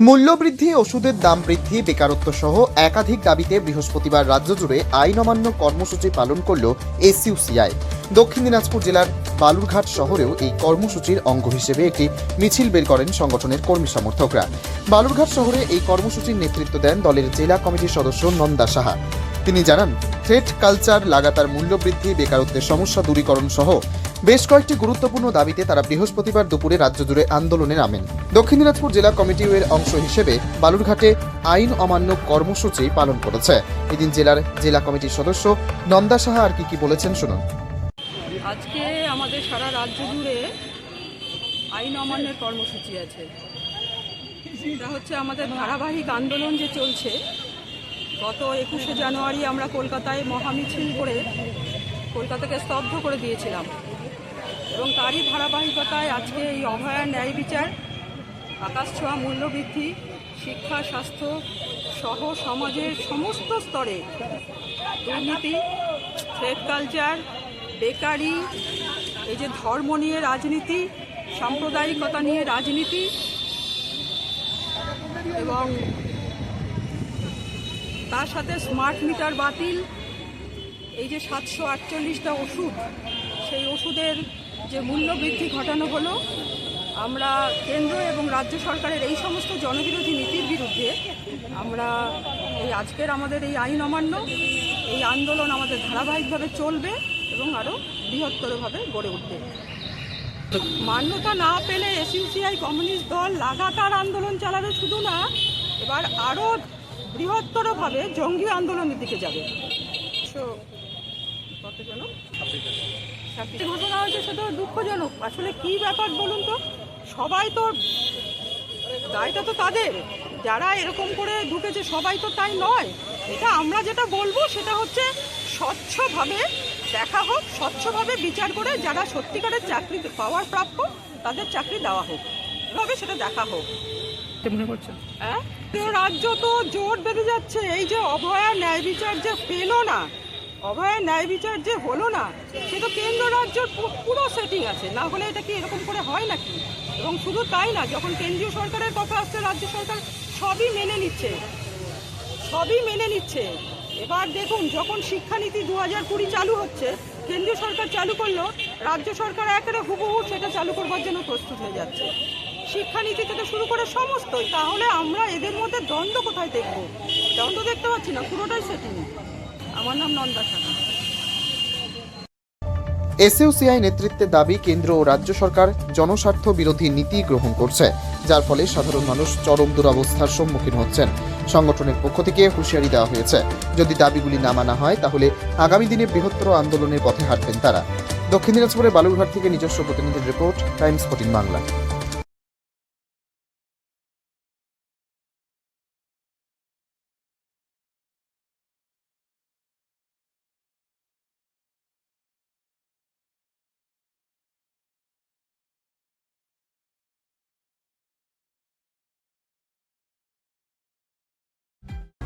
মূল্যবৃদ্ধি, ওষুধের দাম বৃদ্ধি, বেকারত্ব সহ একাধিক দাবিতে বৃহস্পতিবার রাজ্য জুড়ে আইন অমান্য কর্মসূচি পালন করল এসইউসিআই। দক্ষিণ দিনাজপুর জেলার বালুরঘাট শহরেও এই কর্মসূচির অঙ্গ হিসেবে একটি মিছিল বের করেন সংগঠনের কর্মী সমর্থকরা। বালুরঘাট শহরে এই কর্মসূচির নেতৃত্ব দেন দলের জেলা কমিটির সদস্য নন্দা সাহা। তিনি জানান থ্রেড কালচার লাগাতার মূল্যবৃদ্ধি, বেকারত্বের সমস্যা দূরীকরণ সহ বেশ কয়েকটি গুরুত্বপূর্ণ দাবিতে তারা বৃহস্পতিবার দুপুরে রাজ্য জুড়ে আন্দোলনে নামেন। দক্ষিণ দিনাজপুর জেলা কমিটিও এর অংশ হিসেবে বালুরঘাটে আইন অমান্য কর্মসূচি পালন করেছে। এদিন জেলার জেলা কমিটির সদস্য নন্দা সাহা আর কি কি বলেছেন শুনুন। আজকে আমাদের সারা রাজ্য জুড়ে আইন অমান্যের কর্মসূচি আছে। হচ্ছে আমাদের ধারাবাহিক আন্দোলন যে চলছে গত একুশে জানুয়ারি আমরা কলকাতায় মহামিছিল করে কলকাতাকে স্তব্ধ করে দিয়েছিলাম। এবং তারই ধারাবাহিকতায় আজকে এই অভয়া ন্যায় বিচার, আকাশ ছোঁয়া মূল্যবৃদ্ধি, শিক্ষা, স্বাস্থ্য সহ সমাজের সমস্ত স্তরে দুর্নীতি থ্রেড কালচার বেকারি, এই যে ধর্ম নিয়ে রাজনীতি, সাম্প্রদায়িকতা নিয়ে রাজনীতি এবং তার সাথে স্মার্ট মিটার বাতিল। এই যে সাতশো আটচল্লিশটা ওষুধ, সেই ওষুধের যে মূল্য বৃদ্ধি ঘটানো হলো, আমরা কেন্দ্র এবং রাজ্য সরকারের এই সমস্ত জনবিরোধী নীতির বিরুদ্ধে আমরা এই আজকের আমাদের এই আইন অমান্য, এই আন্দোলন আমাদের ধারাবাহিকভাবে চলবে এবং আরও বৃহত্তরভাবে গড়ে উঠবে। মান্যতা না পেলে এসইউসিআই কমিউনিস্ট দল লাগাতার আন্দোলন চালাবে শুধু না, এবার আরও বৃহত্তরভাবে জঙ্গি আন্দোলনের দিকে যাবে। কতজন ঘোষণা হয়েছে, সেটা দুঃখজনক। আসলে কি ব্যাপার বলুন তো? সবাই তো দায়টা তো তাদের। যারা এরকম করে ঢুকেছে, সবাই তো তাই নয়। এটা আমরা যেটা বলব, সেটা হচ্ছে স্বচ্ছভাবে দেখা হোক, স্বচ্ছভাবে বিচার করে যারা সত্যিকারের চাকরি পাওয়ার প্রাপ্য, তাদের চাকরি দেওয়া হোক। এভাবে সেটা দেখা হোক। মনে করছেন হ্যাঁ? রাজ্য তো জোট বেঁধে যাচ্ছে। এই যে অভয়া ন্যায় বিচার যে পেল না, অভয়া ন্যায় বিচার যে হলো না, সে তো কেন্দ্র রাজ্যের পুরো সেটিং আছে। না হলে এটা কি এরকম করে হয় নাকি? এবং শুধু তাই না, যখন কেন্দ্রীয় সরকারের কথা আসছে, রাজ্য সরকার সবই মেনে নিচ্ছে। সবই মেনে নিচ্ছে। এবার দেখুন, যখন শিক্ষানীতি দু হাজার কুড়ি চালু হচ্ছে, কেন্দ্রীয় সরকার চালু করল, রাজ্য সরকার একেবারে হুবহু সেটা চালু করবার জন্য প্রস্তুত হয়ে যাচ্ছে। শিক্ষানীতি থেকে শুরু করে সমস্তই, তাহলে আমরা এদের মধ্যে দ্বন্দ্ব কোথায় দেখব? দ্বন্দ্ব দেখতে পাচ্ছি না, পুরোটাই সেটিং আমার নাম নন্দা সাহা। এসইউসিআই নেতৃত্বের দাবি কেন্দ্র ও রাজ্য সরকার জনস্বার্থ বিরোধী নীতি গ্রহণ করছে, যার ফলে সাধারণ মানুষ চরম দুরবস্থার সম্মুখীন হচ্ছেন। সংগঠনের পক্ষ থেকে হুঁশিয়ারি দেওয়া হয়েছে, যদি দাবিগুলি না মানা হয়, তাহলে আগামী দিনে বৃহত্তর আন্দোলনের পথে হাঁটবেন তারা। দক্ষিণ দিনাজপুরের বালুরঘাট থেকে নিজস্ব প্রতিনিধির রিপোর্ট, টাইমস ফোর্টিন বাংলা।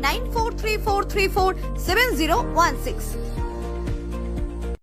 9434347016.